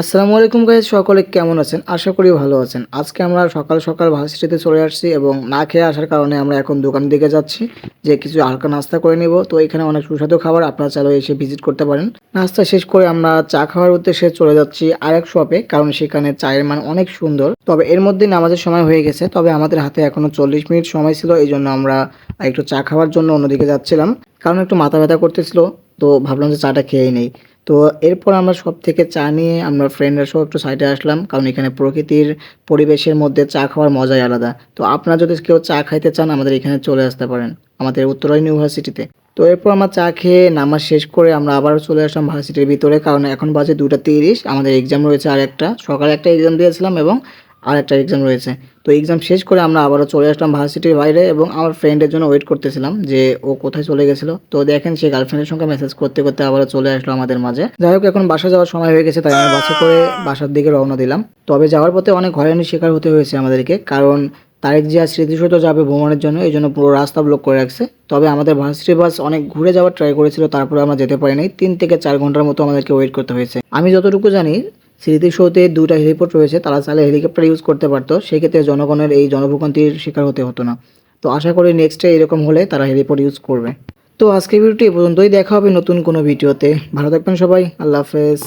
আসসালামু আলাইকুম গাইজ সকলে কেমন আছেন? আশা করি ভালো আছেন। আজকে আমরা সকাল সকাল ভার্সিটিতে চলে আসছি এবং না খেয়ে আসার কারণে আমরা এখন দোকানের দিকে যাচ্ছি, যে কিছু হালকা নাস্তা করে নিব। তো এখানে অনেক সুস্বাদু খাবার, আপনারা চাইলে এসে ভিজিট করতে পারেন। নাস্তা শেষ করে আমরা চা খাওয়ার উদ্দেশ্যে চলে যাচ্ছি আরেক শপে কারণ সেখানে চায়ের মান অনেক সুন্দর। তবে এর মধ্যে নামাজের সময় হয়ে গেছে, তবে আমাদের হাতে এখনও চল্লিশ মিনিট সময় ছিল এই জন্য আমরা একটু চা খাওয়ার জন্য অন্যদিকে যাচ্ছিলাম। কারণ একটু মাথা ব্যথা করতেছিল, তো ভাবলাম যে চাটা খেয়েই নেই। তো এরপর আমরা সব থেকে চা নিয়ে আমরা ফ্রেন্ডরা সব একটু সাইডে আসলাম, কারণ এখানে প্রকৃতির পরিবেশের মধ্যে চা খাওয়ার মজাই আলাদা। তো আপনারা যদি কেউ চা খাইতে চান, আমাদের এখানে চলে আসতে পারেন, আমাদের উত্তরা ইউনিভার্সিটিতে। তো এরপর আমরা চা খেয়ে নামাজ শেষ করে আমরা আবারও চলে আসলাম ভার্সিটির ভিতরে, কারণ এখন বাজে দুটা তিরিশ, আমাদের এক্সাম রয়েছে আর একটা সকালে একটা এক্সাম দিয়েছিলাম এবং আর একটা এক্সাম রয়েছে। তো এক্সাম শেষ করে আমরা আবারও চলে আসলাম ভার্সিটির বাইরে এবং আমার ফ্রেন্ডের জন্য ওয়েট করতেছিলাম যে ও কোথায় চলে গেছিল। তো দেখেন সে গার্লফ্রেন্ডের সঙ্গে মেসেজ করতে করতে আবারও চলে আসলো আমাদের মাঝে। যাই হোক, এখন বাসা যাওয়ার সময় হয়ে গেছে, তাই আমরা বাসে করে বাসার দিকে রওনা দিলাম। তবে যাওয়ার পথে অনেক হয়রানির শিকার হতে হয়েছে আমাদেরকে, কারণ তারেক জিয়া স্মৃতিসৌধ যাবে ভ্রমণের জন্য, এই জন্য পুরো রাস্তা ব্লক করে রাখছে। তবে আমাদের ভার্সিটি বাস অনেক ঘুরে যাওয়ার ট্রাই করেছিল, তারপরে আমরা যেতে পারিনি। তিন থেকে চার ঘণ্টার মতো আমাদেরকে ওয়েট করতে হয়েছে। আমি যতটুকু জানি স্মৃতিসৌধে দুটা হেলিপোর্ট রয়েছে, তারা চাইলে হেলিকপ্টার ইউজ করতে পারতো, সেক্ষেত্রে জনগণের এই জনভোগান্তির শিকার হতে হতো না। তো আশা করি নেক্সটে এরকম হলে তারা হেলিপোর্ট ইউজ করবে। তো আজকের ভিডিওটি এ পর্যন্তই, দেখা হবে নতুন কোনো ভিডিওতে। ভালো থাকবেন সবাই, আল্লাহ হাফেজ।